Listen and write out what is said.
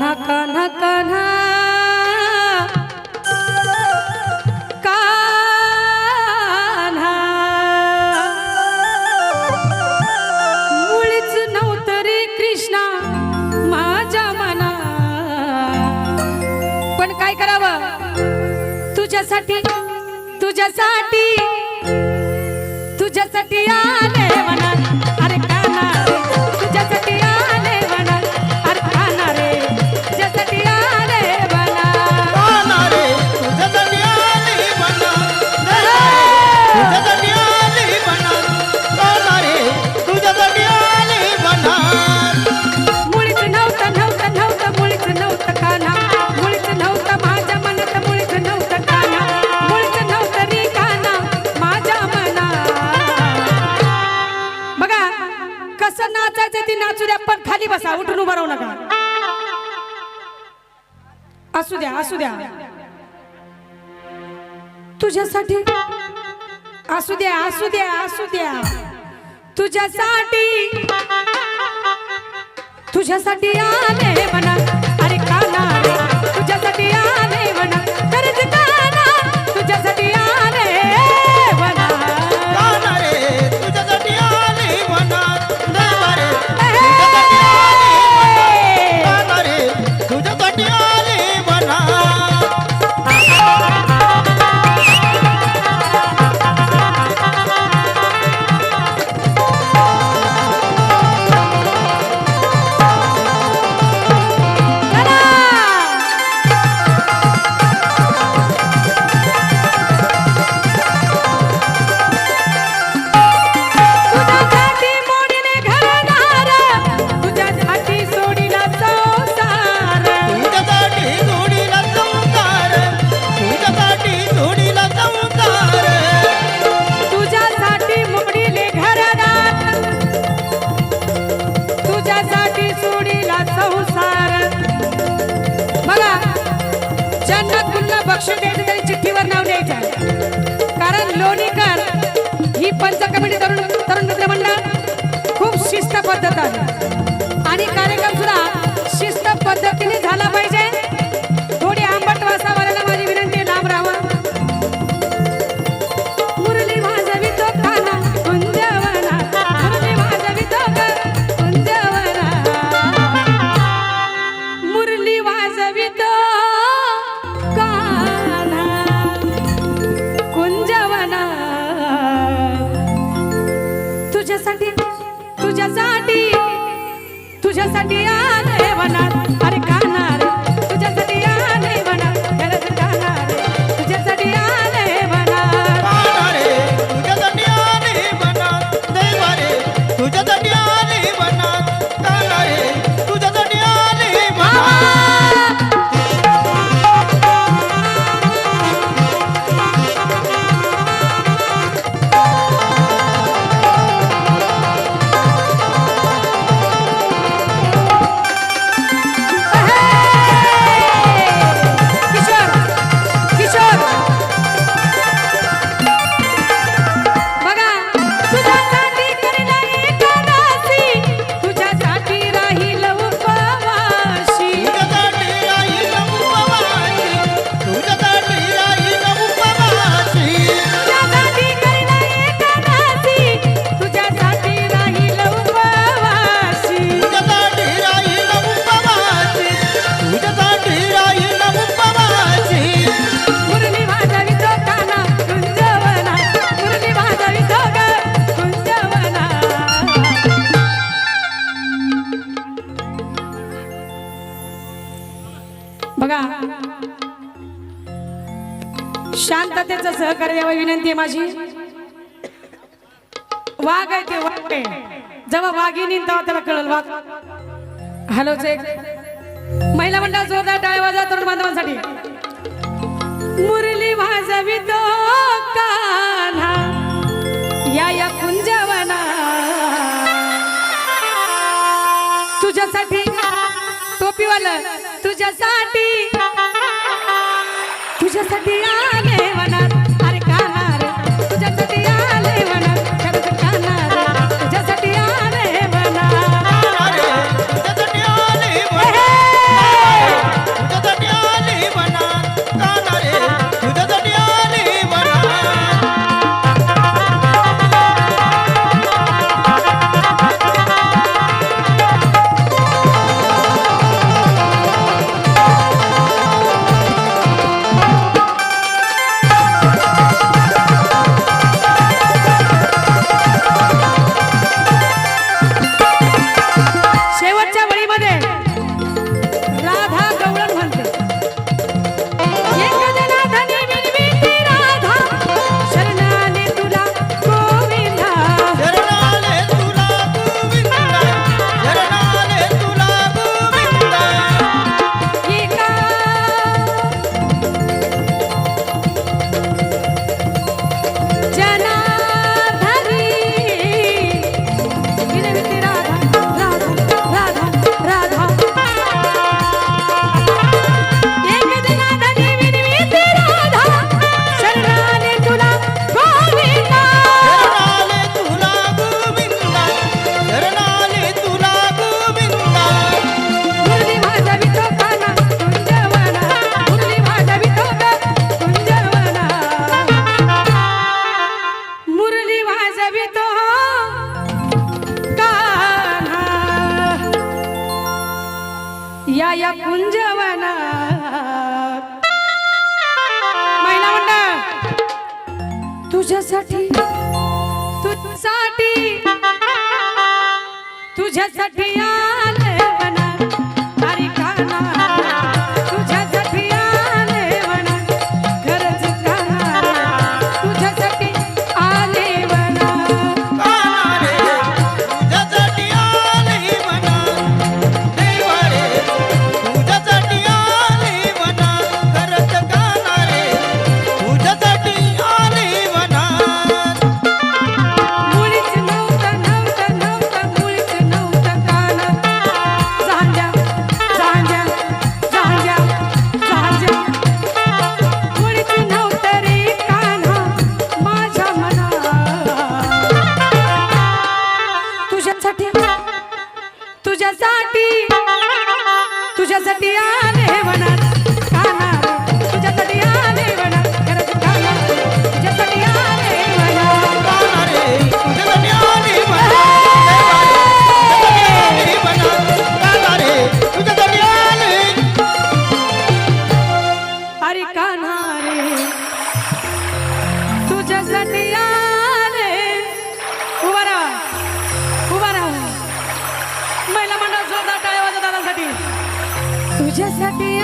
कान्हा कान्हा कान्हा मुळीच कृष्णा पण काय तुझ्यासाठी तुझ्यासाठी तुझ्यासाठी आले नाचू पण खाली बसा उठून उभं राहू नका. असू द्या असू द्या. तुझ्यासाठी असू द्या असू द्या असू द्या. तुझ्यासाठी तुझ्यासाठी आले म्हणा. तुझ्यासाठी तुझ्यासाठी या देवनात अरे का सहकार्य द्यावा विनंती आहे माझी. वाघ आहे ते वाघ आहे. जेव्हा वाघी तेव्हा त्याला कळल वाघ. हॅलो जे महिला मंडळ जोरदार टाळे वाजा तरुण बांधवांसाठी. मुरली वाजवी तो कान्हा. या या कुंजवना. तुझ्यासाठी टोपीवालं तुझ्यासाठी. तुझ्यासाठी या या कुंजवना. महिला मंडळ तुझ्यासाठी तुझ्यासाठी तुझ्यासाठी आले माझ्यासाठी आले. तुझ्यासाठी